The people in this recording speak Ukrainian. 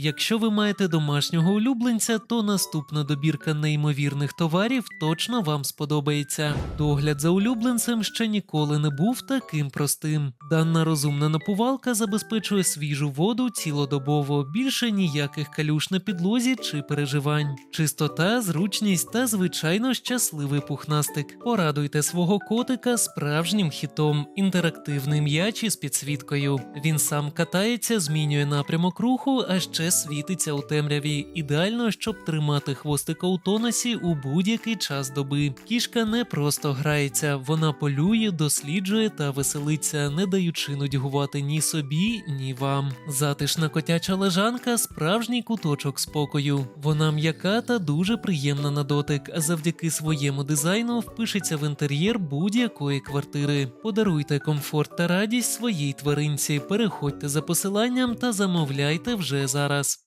Якщо ви маєте домашнього улюбленця, то наступна добірка неймовірних товарів точно вам сподобається. Догляд за улюбленцем ще ніколи не був таким простим. Дана розумна напувалка забезпечує свіжу воду цілодобово, більше ніяких калюш на підлозі чи переживань. Чистота, зручність та звичайно щасливий пухнастик. Порадуйте свого котика справжнім хітом, інтерактивний м'яч із підсвіткою. Він сам катається, змінює напрямок руху, а ще світиться у темряві. Ідеально, щоб тримати хвостика у тонусі у будь-який час доби. Кішка не просто грається, вона полює, досліджує та веселиться, не даючи нудьгувати ні собі, ні вам. Затишна котяча лежанка справжній куточок спокою. Вона м'яка та дуже приємна на дотик, а завдяки своєму дизайну впишеться в інтер'єр будь-якої квартири. Подаруйте комфорт та радість своїй тваринці. Переходьте за посиланням та замовляйте вже зараз. Adios.